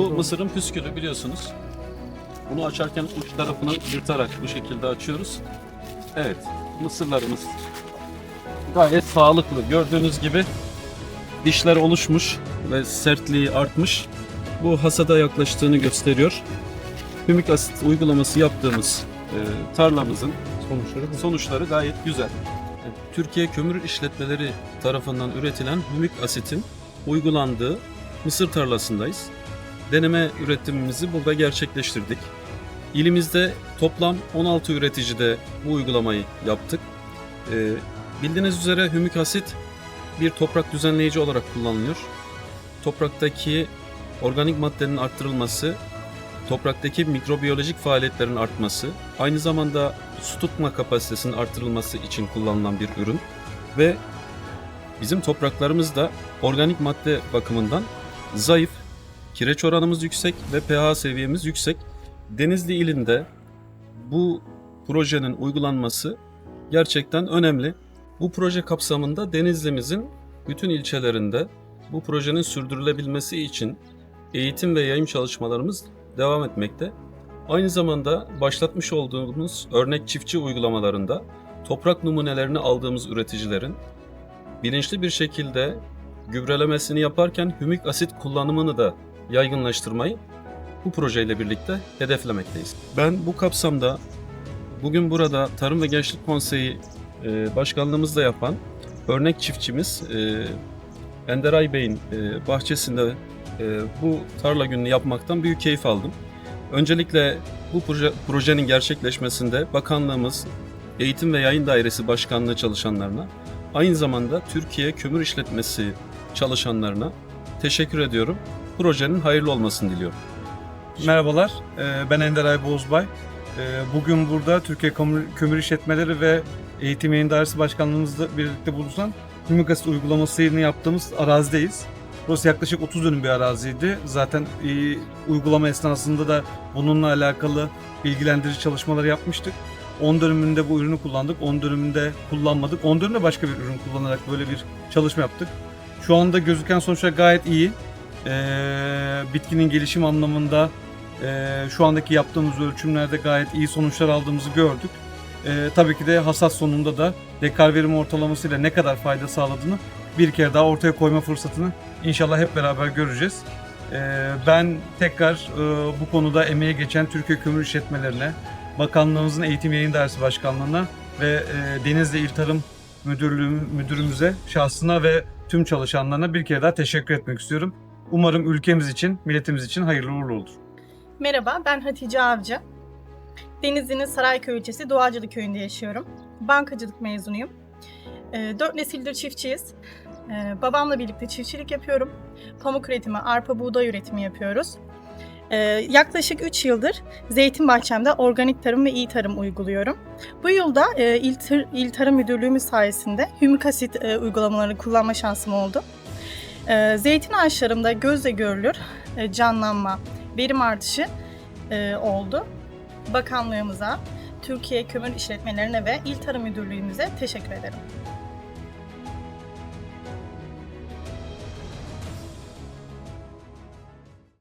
mısırın püskülü biliyorsunuz. Bunu açarken uç tarafını yırtarak bu şekilde açıyoruz. Evet, mısırlarımız gayet sağlıklı. Gördüğünüz gibi dişler oluşmuş ve sertliği artmış. Bu hasada yaklaştığını gösteriyor. Hümik asit uygulaması yaptığımız e, tarlamızın Sonuçları sonuçları gayet güzel. Türkiye Kömür İşletmeleri tarafından üretilen hümik asitin uygulandığı mısır tarlasındayız. Deneme üretimimizi burada gerçekleştirdik. İlimizde toplam 16 üreticide bu uygulamayı yaptık. Ee, bildiğiniz üzere hümik asit bir toprak düzenleyici olarak kullanılıyor. Topraktaki organik maddenin arttırılması, topraktaki mikrobiyolojik faaliyetlerin artması, aynı zamanda su tutma kapasitesinin artırılması için kullanılan bir ürün ve bizim topraklarımızda organik madde bakımından zayıf, kireç oranımız yüksek ve pH seviyemiz yüksek. Denizli ilinde bu projenin uygulanması gerçekten önemli. Bu proje kapsamında Denizli'mizin bütün ilçelerinde bu projenin sürdürülebilmesi için eğitim ve yayın çalışmalarımız devam etmekte. Aynı zamanda başlatmış olduğumuz örnek çiftçi uygulamalarında toprak numunelerini aldığımız üreticilerin bilinçli bir şekilde gübrelemesini yaparken hümik asit kullanımını da yaygınlaştırmayı bu projeyle birlikte hedeflemekteyiz. Ben bu kapsamda bugün burada Tarım ve Gençlik Konseyi e, başkanlığımızda yapan örnek çiftçimiz e, Enderay Bey'in e, bahçesinde bu tarla gününü yapmaktan büyük keyif aldım. Öncelikle bu proje, projenin gerçekleşmesinde bakanlığımız, Eğitim ve Yayın Dairesi Başkanlığı çalışanlarına, aynı zamanda Türkiye Kömür İşletmesi çalışanlarına teşekkür ediyorum. Projenin hayırlı olmasını diliyorum. Merhabalar, e, ben Ender Ay Bozbay. E, Bugün burada Türkiye Kömür, İşletmeleri ve Eğitim Yayın Dairesi Başkanlığımızla birlikte bulunan hümik asit uygulamasını yaptığımız arazideyiz. Burası yaklaşık 30 dönüm bir araziydi. Zaten uygulama esnasında da bununla alakalı bilgilendirici çalışmalar yapmıştık. 10 dönümünde bu ürünü kullandık, 10 dönümünde kullanmadık. 10 dönümde başka bir ürün kullanarak böyle bir çalışma yaptık. Şu anda gözüken sonuçlar gayet iyi. Ee, bitkinin gelişim anlamında e, şu andaki yaptığımız ölçümlerde gayet iyi sonuçlar aldığımızı gördük. Ee, tabii ki de hasat sonunda da dekar verim ortalamasıyla ne kadar fayda sağladığını bir kere daha ortaya koyma fırsatını inşallah hep beraber göreceğiz. Ee, ben tekrar e, bu konuda emeğe geçen Türkiye Kömür İşletmelerine, Bakanlığımızın Eğitim Yayın Dersi Başkanlığı'na ve e, Denizli İl Tarım Müdürlüğü, Müdürümüze, şahsına ve tüm çalışanlarına bir kere daha teşekkür etmek istiyorum. Umarım ülkemiz için, milletimiz için hayırlı uğurlu olur. Merhaba, ben Hatice Avcı. Denizli'nin Sarayköy ilçesi Doğacılı köyünde yaşıyorum. Bankacılık mezunuyum. 4 nesildir çiftçiyiz. Ee, Babamla birlikte çiftçilik yapıyorum. Pamuk üretimi, arpa buğday üretimi yapıyoruz. Ee, Yaklaşık 3 yıldır zeytin bahçemde organik tarım ve iyi tarım uyguluyorum. Bu yılda e, İl, İl Tarım Müdürlüğümüz sayesinde hümik asit e, uygulamalarını kullanma şansım oldu. Ee, Zeytin ağaçlarımda gözle görülür e, canlanma, verim artışı e, oldu. Bakanlığımıza, Türkiye Kömür İşletmelerine ve İl Tarım Müdürlüğümüze teşekkür ederim.